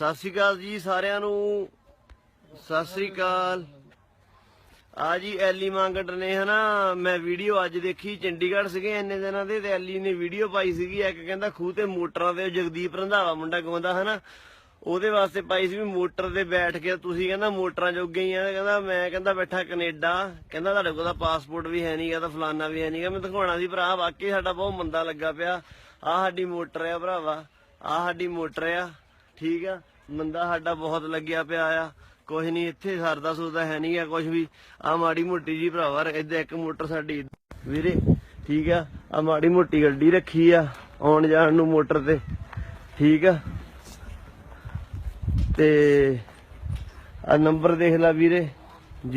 ਸਤਿ ਸ਼੍ਰੀ ਅਕਾਲ ਜੀ ਸਾਰਿਆਂ ਨੂੰ। ਸਤਿ ਸ਼੍ਰੀ ਅਕਾਲ। ਆ ਜੀ ਐਲੀ ਮੰਗਟ ਨੇ ਹਨਾ, ਮੈਂ ਵੀਡੀਓ ਅੱਜ ਦੇਖੀ, ਚੰਡੀਗੜ੍ਹ ਸੀਗੇ ਇੰਨੇ ਦਿਨਾਂ ਦੇ, ਤੇ ਐਲੀ ਨੇ ਵੀਡੀਓ ਪਾਈ ਸੀਗੀ, ਇੱਕ ਕਹਿੰਦਾ ਖੂਹ ਤੇ ਮੋਟਰਾਂ ਦੇ ਜਗਦੀਪ ਰੰਧਾਵਾ ਮੁੰਡਾ ਗਾਉਂਦਾ ਹਨਾ, ਉਹਦੇ ਵਾਸਤੇ ਪਾਈ ਸੀ ਵੀ ਮੋਟਰ ਤੇ ਬੈਠ ਕੇ, ਤੁਸੀਂ ਕਹਿੰਦਾ ਮੋਟਰਾਂ ਜੋਗੇ ਹੀ ਆ ਕਹਿੰਦਾ ਮੈਂ ਕਹਿੰਦਾ ਬੈਠਾ ਕੈਨੇਡਾ, ਕਹਿੰਦਾ ਤੁਹਾਡੇ ਕੋਲ ਤਾਂ ਪਾਸਪੋਰਟ ਵੀ ਹੈ ਨਹੀਂਗਾ ਤਾਂ ਫਲਾਨਾ ਵੀ ਹੈ ਨਹੀਂਗਾ ਮੈਂ ਦਿਖਾਉਣਾ ਸੀ ਭਰਾ, ਵਾਕਈ ਸਾਡਾ ਬਹੁਤ ਮੰਦਾ ਲੱਗਾ ਪਿਆ ਆ ਸਾਡੀ ਮੋਟਰ ਆ ਭਰਾਵਾ ਆ ਸਾਡੀ ਮੋਟਰ ਆ। ਠੀਕ ਆ ਮੰਦਾ ਸਾਡਾ ਬਹੁਤ ਲੱਗਿਆ ਪਿਆ ਆ। ਕੁਝ ਨਹੀਂ ਇੱਥੇ ਸਰਦਾ ਸੁਰਦਾ ਹੈ ਨਹੀਂ ਆ ਕੁਝ ਵੀ। ਆ ਮਾੜੀ ਮੋਟੀ ਜੀ ਭਰਾਵਾ ਇੱਧਰ ਇੱਕ ਮੋਟਰ ਸਾਡੀ ਵੀਰੇ ਠੀਕ ਆ ਆ ਮਾੜੀ ਮੋਟੀ ਗੱਡੀ ਰੱਖੀ ਆ ਆਉਣ ਜਾਣ ਨੂੰ ਮੋਟਰ ਤੇ ਠੀਕ ਆ। ਤੇ ਆ ਨੰਬਰ ਦੇਖ ਲੈ ਵੀਰੇ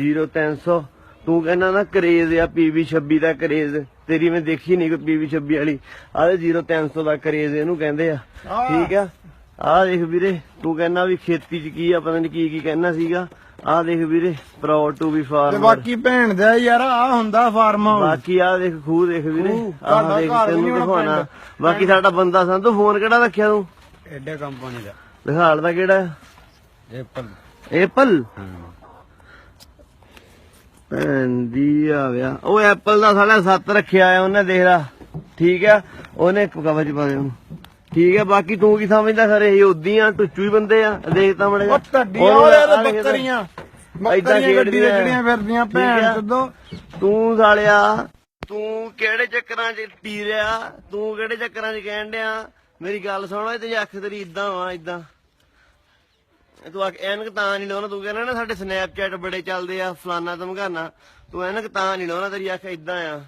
0300 ਤੂੰ ਕਹਿੰਦਾ ਨਾ ਕਰੇਜ਼ ਆ ਪੀਵੀ 26 ਦਾ ਕਰੇਜ਼। ਤੇਰੀ ਮੈਂ ਦੇਖੀ ਨਹੀਂ ਕੋਈ ਪੀਵੀ 26 ਵਾਲੀ। ਆਹ 0300 ਦਾ ਕਰੇਜ਼ ਇਹਨੂੰ ਕਹਿੰਦੇ ਆ ਠੀਕ ਆ। ਆਹ ਦੇਖ ਵੀਰੇ ਤੂੰ ਕਹਿੰਦਾ ਵੀ ਖੇਤੀ 'ਚ ਕੀ ਆ ਪਤਾ ਨਹੀਂ ਕੀ ਕੀ ਕਹਿਣਾ ਸੀਗਾ। ਆਹ ਦੇਖ ਵੀਰੇ ਪ੍ਰਾਊਡ ਟੂ ਬੀ ਤੇ ਫਾਰਮਰ ਬਾਕੀ ਭੈਣ ਦਾ ਯਾਰ ਆ ਹੁੰਦਾ ਫਾਰਮ ਹਾਊਸ ਬਾਕੀ ਆਹ ਦੇਖ ਖੂਹ ਦੇਖ ਵੀਰੇ। ਖੂਹ, ਆਹ ਤੁਹਾਡਾ ਦੇਖ ਘਰ ਵੀ ਤੈਨੂੰ ਹੋਣਾ ਦਿਖਾਉਣਾ। ਬਾਕੀ ਸਾਡਾ ਬੰਦਾ ਤੂੰ ਫੋਨ ਕਿਹੜਾ ਰੱਖਿਆ ਤੂੰ? ਐਡੇ ਕੰਪਨੀ ਦਾ। ਦਿਖਾਲ ਦਾ ਕਿਹੜਾ? ਐਪਲ ਐਪਲ ਭੈਣ ਦੀ ਆ ਵਿਆ ਉਹ ਐਪਲ ਦਾ ਸਾਲਾ ਸੱਤ ਰੱਖਿਆ ਆ ਉਹਨੇ ਦੇਖ ਲਾ। ਠੀਕ ਆ? ਉਹਨੇ ਕਵਚ ਪਾ ਦੇ ਉਹਨੂੰ। ਠੀਕ ਆ ਬਾਕੀ ਤੂੰ ਕੀ ਸਮਝਦਾ ਖਰੇ ਇਹ ਉਦੀ ਆ ਟੁੱਚੂ ਹੀ ਬੰਦੇ ਆ ਦੇਖ ਤਾਂ ਮੜੇ ਉਹ ਟੱਡੀਆਂ ਉਹ ਯਾਰ ਬੱਕਰੀਆਂ ਬੱਕਰੀਆਂ ਗੱਡੀ ਦੇ। ਜਿਹੜੀਆਂ ਫਿਰਦੀਆਂ ਭੈਣ ਆ। ਜਦੋਂ ਤੂੰ ਸਾਲਿਆ ਤੂੰ ਕਿਹੜੇ ਚੱਕਰਾਂ 'ਚ ਪੀ ਰਿਆ ਤੂੰ ਕਿਹੜੇ ਚੱਕਰਾਂ 'ਚ ਕਹਿਣ ਡਿਆ? ਮੇਰੀ ਗੱਲ ਸੁਣ ਤੇ ਅੱਖ ਤੇਰੀ ਇਦਾਂ ਵਾ ਇਦਾਂ ਤੂੰ ਅੱਖ ਐਨਕ ਤਾਂ ਨਹੀਂ ਲਾਉਣਾ ਤੂੰ ਕਹਿੰਦਾ ਨਾ ਸਾਡੇ ਸਨੈਪਚੈਟ ਬੜੇ ਚੱਲਦੇ ਆ ਫਲਾਨਾ ਧਮਕਾਨਾ। ਤੂੰ ਐਨਕ ਤਾਂ ਨਹੀਂ ਲਾਉਣਾ ਤੇਰੀ ਅੱਖ ਇਦਾਂ ਆ।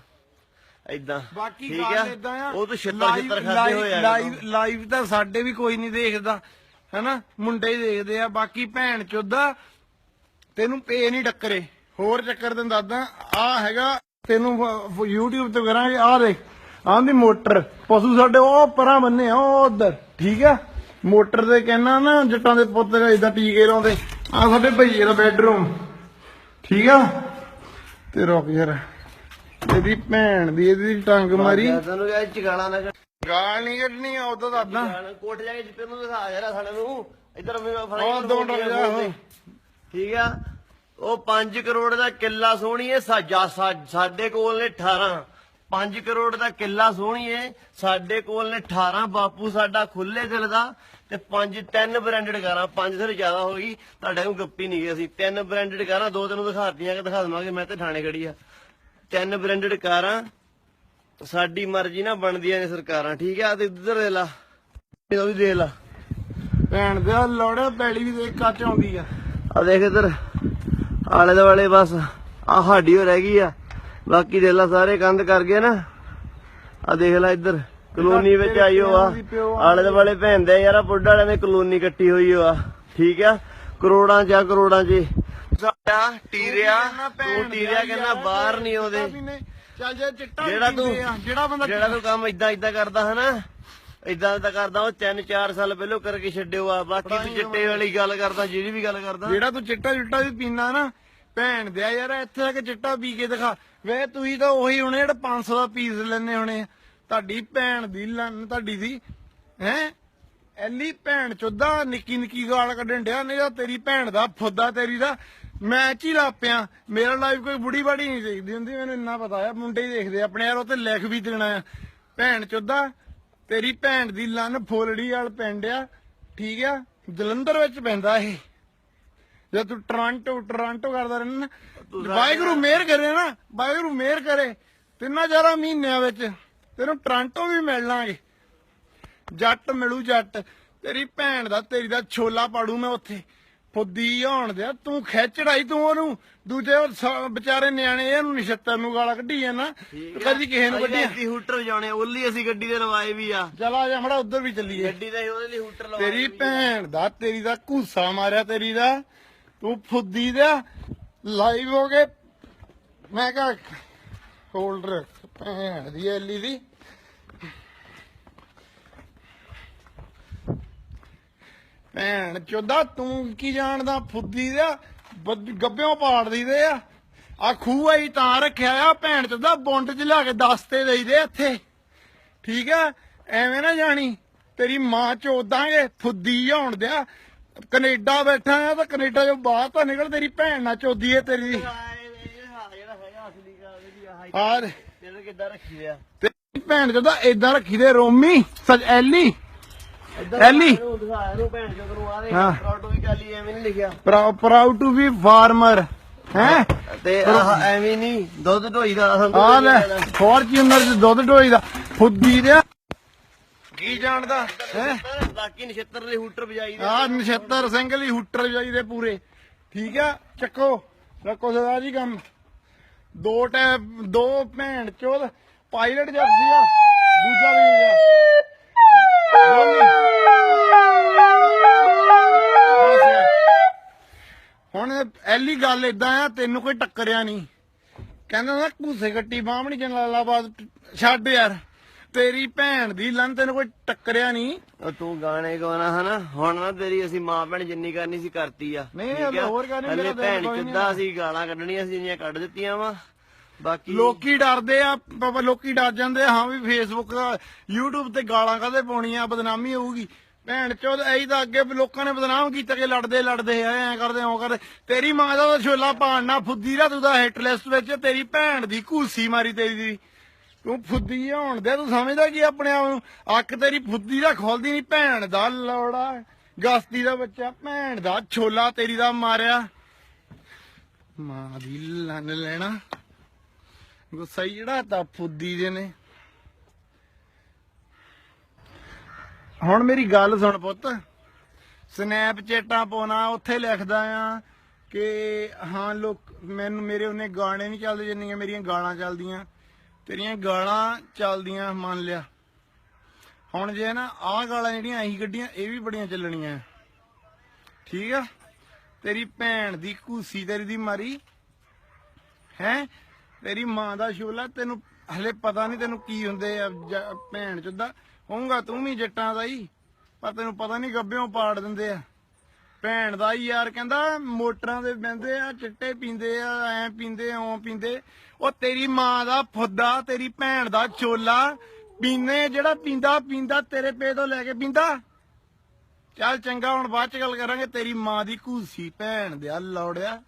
ਇਦਾਂ ਬਾਕੀ ਠੀਕ ਗੱਲ ਇਦਾਂ ਆ ਉਹ ਤੂੰ ਛਿੱਤਰ ਛਿੱਤਰ ਖਾਦੇ ਹੋਏ ਆ ਲਾਈਵ ਲਾਈਵ ਤਾਂ ਸਾਡੇ ਵੀ ਕੋਈ ਨਹੀਂ ਦੇਖਦਾ ਹੈਨਾ? ਮੁੰਡੇ ਹੀ ਦੇਖਦੇ ਆ ਬਾਕੀ ਭੈਣ ਚੋਦਾ ਤੈਨੂੰ ਪੇ ਨਹੀਂ ਟੱਕਰੇ। ਹੋਰ ਚੱਕਰ ਤੈਨੂੰ ਦੱਸਦਾ ਆ ਹੈਗਾ ਤੈਨੂੰ ਫ- YouTube ਤੇ ਕਰਾਂਗੇ ਆ ਦੇਖ ਆਹ ਦੀ ਮੋਟਰ ਪਸ਼ੂ ਸਾਡੇ ਉਹ ਪਰਾਂ ਬੰਨੇ ਆ ਉਹ ਉਧਰ ਠੀਕ ਆ? ਮੋਟਰ ਦੇ ਕਹਿਣਾ ਨਾ ਜੱਟਾਂ ਦੇ ਪੁੱਤ ਇਦਾਂ ਟੀਕੇ ਲਾਉਂਦੇ ਆ ਸਾਡੇ ਭਈਏ ਦਾ ਬੈੱਡਰੂਮ ਠੀਕ ਆ? ਤੇ ਰੁਕ ਯਾਰ। ਇਹਦੀ ਭੈਣ ਦੀ ਇਹਦੀ ਟੰਗ ਮਾਰੀ। ਤੈਨੂੰ ਕਿਹਾ ਚਗਾਲਾ ਨਾ ਗਾਲ ਨਹੀਂ ਕੱਢਣੀ ਆ ਉਦੋਂ ਦੱਸਦਾ ਕੱਢ ਕੋਟ ਜਾ ਕੇ ਜਿੱਤੇ ਨੂੰ ਦਿਖਾ ਯਾਰ ਸਾਡੇ ਨੂੰ। ਇੱਧਰ ਫੜਾਈ ਉਹ ਦੋ ਮਿੰਟ ਜਾ ਉਹ। ਠੀਕ ਆ? ਉਹ 5 ਕਰੋੜ ਦਾ ਕਿੱਲਾ ਸੋਹਣੀਏ ਸਾਜਾ ਸਾਡੇ ਕੋਲ ਨੇ 18 5 ਕਰੋੜ ਦਾ ਕਿੱਲਾ ਸੋਹਣੀਏ ਸਾਡੇ ਕੋਲ ਨੇ 18 ਬਾਪੂ ਸਾਡਾ ਖੁੱਲੇ ਦਿਲ ਦਾ ਤੇ ਪੰਜ ਤਿੰਨ ਬ੍ਰਾਂਡਡ ਕਾਰਾਂ ਪੰਜ ਸਿਰ ਜ਼ਿਆਦਾ ਹੋ ਗਈ। ਤੁਹਾਡੇ ਨੂੰ ਗੱਪੀ ਨਹੀਂ ਗਈ ਅਸੀਂ। ਤਿੰਨ ਬ੍ਰਾਂਡਡ ਕਾਰਾਂ ਦੋ ਤੈਨੂੰ ਦਿਖਾਤੀਆਂ ਕਿ ਦਿਖਾ ਦਵਾਂਗੇ। ਮੈਂ ਤੇ ਥਾਣੇ ਖੜੀ ਆ। ਤਿੰਨ ਬ੍ਰਾਂਡਡ ਕਾਰਾਂ ਸਾਡੀ ਮਰਜ਼ੀ ਨਾਲ ਬਣਦੀਆਂ ਨੇ ਸਰਕਾਰਾਂ ਠੀਕ ਆ? ਤੇ ਇੱਧਰ ਦੇ ਲਾ। ਇਹ ਵੀ ਦੇ ਲਾ। ਭੈਣ ਦੇ ਲੋੜਾ ਪੈਲੀ ਵੀ ਦੇਖ ਕੱਚ ਆਉਂਦੀ ਆ। ਆ ਦੇਖ ਇੱਧਰ ਆਲੇ ਦੁਆਲੇ ਬਸ ਆ ਸਾਡੀ ਹੋ ਰਹਿ ਗਈ ਆ। ਬਾਕੀ ਦੇ ਲਾ ਸਾਰੇ ਕੰਧ ਕਰ ਗਏ ਨਾ। ਆ ਦੇਖ ਲੈ ਇੱਧਰ ਕਲੋਨੀ ਵਿੱਚ ਆਈਓ ਆ। ਆਲੇ ਦੁਆਲੇ ਭੈਣਦੇ ਯਾਰ ਆ ਪੁੱਡ ਵਾਲਿਆਂ ਨੇ ਕਲੋਨੀ ਕੱਟੀ ਹੋਈ ਓ ਆ। ਠੀਕ ਆ? ਕਰੋੜਾਂ ਚ ਆ ਕਰੋੜਾਂ ਚ। ਸਾਡਾ ਟੀਰਿਆ ਤੂੰ ਟੀਰਿਆ ਕਹਿੰਦਾ ਬਾਹਰ ਨਹੀਂ ਆਉਂਦੇ। ਚੱਲ ਜੇ ਚਿੱਟਾ ਜਿਹੜਾ ਤੂੰ ਆ, ਜਿਹੜਾ ਬੰਦਾ ਜਿਹੜਾ ਤੂੰ ਕੰਮ ਇਦਾਂ ਇਦਾਂ ਕਰਦਾ ਹਨਾ ਇਦਾਂ ਤਾਂ ਕਰਦਾ ਉਹ 3-4 ਸਾਲ ਪਹਿਲਾਂ ਕਰਕੇ ਛੱਡਿਓ ਆ ਬਾਕੀ ਤੂੰ ਚਿੱਟੇ ਵਾਲੀ ਗੱਲ ਕਰਦਾ ਜਿਹੜੀ ਵੀ ਗੱਲ ਕਰਦਾ। ਜਿਹੜਾ ਤੂੰ ਚਿੱਟਾ ਚਿੱਟਾ ਵੀ ਪੀਂਦਾ ਨਾ ਭੈਣ ਦੇ ਯਾਰ ਇੱਥੇ ਆ ਕੇ ਚਿੱਟਾ ਪੀ ਕੇ ਦਿਖਾ। ਵੇ ਤੁਸੀਂ ਤਾਂ ਉਹੀ ਹੋਣੇ ਜਿਹੜੇ 500 ਦਾ ਪੀਸ ਲੈਣੇ ਹੋਣੇ ਆ। ਤੁਹਾਡੀ ਭੈਣ ਦੀ ਲੰਨ ਤੁਹਾਡੀ ਦੀ ਹੈ? ਐਲੀ ਭੈਣ ਚੋਦਾ ਨਿੱਕੀ ਨਿੱਕੀ ਗਾਲ ਕੱਢਣ ਡਿਆ ਨਹੀਂ ਤਾਂ ਤੇਰੀ ਭੈਣ ਦਾ ਫੁੱਦਾ ਤੇਰੀ ਦਾ। ਮੈਚ ਹੀ ਲਾਪਿਆ ਮੇਰਾ ਲਾਈਫ ਕੋਈ ਬੁੜੀ ਬਾੜੀ ਨਹੀਂ ਦੇਖਦੀ ਹੁੰਦੀ ਮੈਨੂੰ ਇੰਨਾ ਪਤਾ ਆ। ਮੁੰਡੇ ਹੀ ਦੇਖਦੇ ਆ ਆਪਣੇ ਯਾਰ ਉਹ ਤੇ ਲਿਖ ਵੀ ਦੇਣਾ ਆ। ਭੈਣ ਚੋਦਾ ਤੇਰੀ ਭੈਣ ਦੀ ਲੰਨ ਫੋਲੜੀ ਵਾਲ ਪਿੰਡ ਆ। ਠੀਕ ਆ? ਜਲੰਧਰ ਵਿੱਚ ਪੈਂਦਾ ਇਹ। ਜਦ ਤੂੰ ਟੋਰਾਂਟੋ ਟੋਰਾਂਟੋ ਕਰਦਾ ਰਹਿਣਾ ਨਾ ਵਾਹਿਗੁਰੂ ਮਿਹਰ ਕਰੇ ਨਾ ਵਾਹਿਗੁਰੂ ਮਿਹਰ ਕਰੇ। ਤਿੰਨਾਂ ਚਾਰਾਂ ਮਹੀਨਿਆਂ ਵਿੱਚ ਤੈਨੂੰ ਟੋਰਾਂਟੋ ਵੀ ਮਿਲ ਲਾਂਗੇ। ਜੱਟ ਮਿਲੂ ਜੱਟ ਤੇਰੀ ਭੈਣ ਦਾ ਤੇਰੀ ਦਾ ਛੋਲਾ ਪਾੜੂ ਮੈਂ ਉੱਥੇ। ਫੁੱਦੀ ਹੋਣ ਦਿਆ ਤੂੰ ਖਿੱਚ ਚੜਾਈ ਤੂੰ ਉਹਨੂੰ। ਦੂਜੇ ਉਹ ਸ- ਵਿਚਾਰੇ ਨਿਆਣੇ ਇਹਨੂੰ ਨਿਸ਼ਤਰ ਨੂੰ ਗਾਲਾਂ ਕੱਢੀ ਜਾਂਦਾ ਕਦੀ ਕਿਸੇ ਨੂੰ ਕੱਢੀ ਅਸੀਂ ਹੂਟਰ ਵਜਾਉਣੇ ਉਹਲੀ ਅਸੀਂ ਗੱਡੀ ਦੇ ਲਵਾਏ ਵੀ ਆ। ਚਲਾ ਜਾ ਮੜਾ ਉਧਰ ਵੀ ਚੱਲੀਏ। ਗੱਡੀ ਦੇ ਉਹਦੇ ਲਈ ਹੂਟਰ ਲਵਾਏ ਤੇਰੀ ਭੈਣ ਦਾ ਤੇਰੀ ਦਾ ਘੂਸਾ ਮਾਰਿਆ ਤੇਰੀ ਦਾ। ਤੂੰ ਫੁੱਦੀ ਦਾ ਲਾਈਵ ਹੋ ਗਏ। ਮੈਂ ਕਹਾ ਹੋਲਡਰ ਭੈਣ ਦੀ ਐਲੀ ਦੀ। ਭੈਣ ਚੋਦਾ ਤੂੰ ਕੀ ਜਾਣਦਾ? ਫੁੱਦੀ ਦਾ ਗੱਬਿਓਂ ਪਾੜ ਦਈਦੇ ਆ। ਆ ਖੂਹ ਆਈ ਤਾਂ ਰੱਖਿਆ ਆ ਭੈਣ ਚੋਦਾ ਬੁੰਡ ਚ ਲਿਆ ਕੇ ਦਸਤੇ ਦੇਈਦੇ ਇੱਥੇ। ਠੀਕ ਆ? ਐਵੇਂ ਨਾ ਜਾਣੀ ਤੇਰੀ ਮਾਂ ਚੋਦਾਂਗੇ ਫੁੱਦੀ ਹੋਣ ਦਿਆ। ਕੈਨੇਡਾ ਬੈਠਾ ਆ ਤਾਂ ਕੈਨੇਡਾ ਚੋਂ ਬਾਹਰ ਤਾਂ ਨਿਕਲ ਤੇਰੀ ਭੈਣ ਨਾਲ ਚੋਦੀ ਏ ਤੇਰੀ। ਦੀ ਦੀ ਆਰ ਤੇਰੇ ਕਿੱਦਾਂ ਰੱਖੀ ਆ? ਤੇਰੀ ਭੈਣ ਜਦੋਂ ਏਦਾਂ ਰੱਖੀ ਦੇ ਰੋਮੀ ਸਜ ਐਲੀ। ਐਲੀ। ਇਹਨੂੰ ਦਿਖਾ ਇਹਨੂੰ ਭੈਣ ਚੋਦ ਨੂੰ ਆ ਦੇ ਹਾਂ। ਪ੍ਰੋਟੋ ਵੀ ਕਾਲੀ ਐਵੇਂ ਨਹੀਂ ਲਿਖਿਆ। ਪ੍ਰਾਊਡ ਟੂ ਬੀ ਫਾਰਮਰ ਹੈ? ਤੇ ਆਹ ਐਵੇਂ ਨਹੀਂ ਦੁੱਧ ਢੋਈ ਦਾ ਸਾਨੂੰ ਆ ਲੈ। ਫੋਰਚੂਨਰ ਚ ਦੁੱਧ ਢੋਈ ਦਾ? ਫੁੱਦੀ ਦੇ ਕੀ ਜਾਣਦਾ ਹੈ? ਬਾਕੀ ਨਛੱਤਰ ਦੇ ਹੂਟਰ ਵਜਾਈ ਦੇ। ਆ ਨਛੱਤਰ ਸਿੰਘ ਲਈ ਹੁੱਟਰ ਜਾਈਦੇ ਪੂਰੇ। ਠੀਕ ਆ? ਚੱਕੋ ਰੱਖੋ ਸਰਦਾਰ ਜੀ ਕੰਮ। ਦੋ ਟੈ ਦੋ ਭੈਣ ਚੋਦ ਪਾਇਲਟ ਜਰਸੀ ਆ ਦੂਜਾ ਵੀ ਆ ਐਲੀ ਗੱਲ ਇਦਾਂ ਆ ਤੈਨੂੰ ਕੋਈ ਟੱਕਰਿਆ ਨਹੀਂ। ਕਹਿੰਦਾ ਨਾ ਘੂਸੇ ਗੱਟੀ ਬਾਹਮਣੀ ਜਲਾਲਾਬਾਦ ਛੱਡ ਯਾਰ। ਤੇਰੀ ਭੈਣ ਦੀ ਲੰਨ ਤੈਨੂੰ ਕੋਈ ਟੱਕਰਿਆ ਨਹੀਂ। ਉਹ ਤੂੰ ਗਾਣੇ ਗਾਉਣਾ ਹਨਾ ਹੁਣ ਨਾ ਤੇਰੀ ਅਸੀਂ ਮਾਂ ਭੈਣ ਜਿੰਨੀ ਕਰਨੀ ਸੀ ਕਰਤੀ ਆ। ਨਹੀਂ, ਠੀਕ ਹਲੇ ਆ? ਹੋਰ ਕਰਨੀ, ਹਲੇ ਮੇਰਾ ਦਿਲ ਭੈਣ ਕੋਈ ਨਹੀਂ ਚੁੱਦਾ ਅਸੀਂ ਗਾਲਾਂ ਕੱਢਣੀਆਂ ਸੀ ਜਿੰਨੀਆਂ ਕੱਢ ਦਿੱਤੀਆਂ ਵਾ। ਬਾਕੀ ਲੋਕੀ ਡਰਦੇ ਆ ਬਾਬਾ ਲੋਕੀ ਡਰ ਜਾਂਦੇ ਆ ਹਾਂ ਵੀ ਫੇਸਬੁੱਕ YouTube ਤੇ ਗਾਲਾਂ ਕਾਹਦੇ ਪਾਉਣੀਆਂ ਬਦਨਾਮੀ ਹੋਊਗੀ। ਭੈਣ ਚੋਦ ਐਂ ਤਾਂ ਅੱਗੇ ਲੋਕਾਂ ਨੇ ਬਦਨਾਮ ਕੀਤਾ ਕਿ ਲੜਦੇ ਲੜਦੇ ਆ ਐਂ ਕਰਦੇ ਉਹ ਕਰਦੇ। ਤੇਰੀ ਮਾਂ ਦਾ ਛੋਲਾ ਪਾਣਨਾ ਫੁੱਦੀ ਦਾ, ਤੂੰ ਤਾਂ ਹਿੱਟ ਲਿਸਟ ਵਿੱਚ ਤੇਰੀ ਭੈਣ ਦੀ ਘੂਸੀ ਮਾਰੀ ਤੇਰੀ ਦੀ। ਤੂੰ ਫੁੱਦੀ ਹੋਣ ਦੇ ਤੂੰ ਸਮਝਦਾ ਕੀ ਆਪਣੇ ਆਪ ਨੂੰ? ਅੱਖ ਤੇਰੀ ਫੁੱਦੀ ਦਾ ਖੋਲਦੀ ਨਹੀਂ ਭੈਣ ਦਾ ਲੋੜਾ। ਗਸਤੀ ਦਾ ਬੱਚਾ, ਭੈਣ ਦਾ ਛੋਲਾ ਤੇਰੀ ਦਾ ਮਾਰਿਆ। ਮਾਂ ਦੀ ਲੰਨ ਲੈਣਾ। ਗੁੱਸਾ ਹੀ ਜਿਹੜਾ ਤਾਂ ਫੁੱਦੀ ਦੇ ਨੇ। ਹੁਣ ਮੇਰੀ ਗੱਲ ਸੁਣ ਪੁੱਤ। ਸਨੈਪਚੈਟਾਂ ਪਾਉਣਾ, ਉੱਥੇ ਲਿਖਦਾ ਆ ਕਿ ਹਾਂ ਲੋਕ, ਮੈਨੂੰ, ਮੇਰੇ ਉਹਨੇ ਗਾਣੇ ਨਹੀਂ ਚੱਲਦੇ ਜਿੰਨੀਆਂ ਮੇਰੀਆਂ ਗਾਲਾਂ ਚੱਲਦੀਆਂ। ਤੇਰੀਆਂ ਗਾਲਾਂ ਚੱਲਦੀਆਂ, ਮੰਨ ਲਿਆ। ਹੁਣ ਜੇ ਨਾ, ਆਹ ਗਾਲਾਂ ਜਿਹੜੀਆਂ ਅਸੀਂ ਗੱਡੀਆਂ ਇਹ ਵੀ ਬੜੀਆਂ ਚੱਲਣੀਆਂ। ਠੀਕ ਆ? ਤੇਰੀ ਭੈਣ ਦੀ ਘੂਸੀ, ਤੇਰੀ ਦੀ ਮਾਰੀ। ਹੈ? ਤੇਰੀ ਮਾਂ ਦਾ ਸ਼ੋਲਾ ਤੈਨੂੰ ਹਲੇ ਪਤਾ ਨਹੀਂ ਤੈਨੂੰ ਕੀ ਹੁੰਦੇ ਆ ਜ- ਭੈਣ ਚੁੱਦਾ। ਹੋਊਗਾ ਤੂੰ ਵੀ ਜੱਟਾਂ ਦਾ ਹੀ, ਪਰ ਤੈਨੂੰ ਪਤਾ ਨਹੀਂ ਗੱਬਿਓਂ ਪਾੜ ਦਿੰਦੇ ਆ। ਭੈਣ ਦਾ ਹੀ ਯਾਰ ਕਹਿੰਦਾ, ਮੋਟਰਾਂ ਦੇ ਬਹਿੰਦੇ ਆ, ਚਿੱਟੇ ਪੀਂਦੇ ਆ, ਐ ਪੀਂਦੇ ਓਂ ਪੀਂਦੇ। ਉਹ ਤੇਰੀ ਮਾਂ ਦਾ ਫੁੱਦਾ, ਤੇਰੀ ਭੈਣ ਦਾ ਚੋਲਾ ਪੀਨੇ ਜਿਹੜਾ ਪੀਂਦਾ ਪੀਂਦਾ ਤੇਰੇ ਪੇ ਤੋਂ ਲੈ ਕੇ ਪੀਂਦਾ। ਚੱਲ ਚੰਗਾ, ਹੁਣ ਬਾਅਦ ਚ ਗੱਲ ਕਰਾਂਗੇ, ਤੇਰੀ ਮਾਂ ਦੀ ਘੂਸੀ ਭੈਣ ਦੇ ਆ, ਲੌੜਿਆ।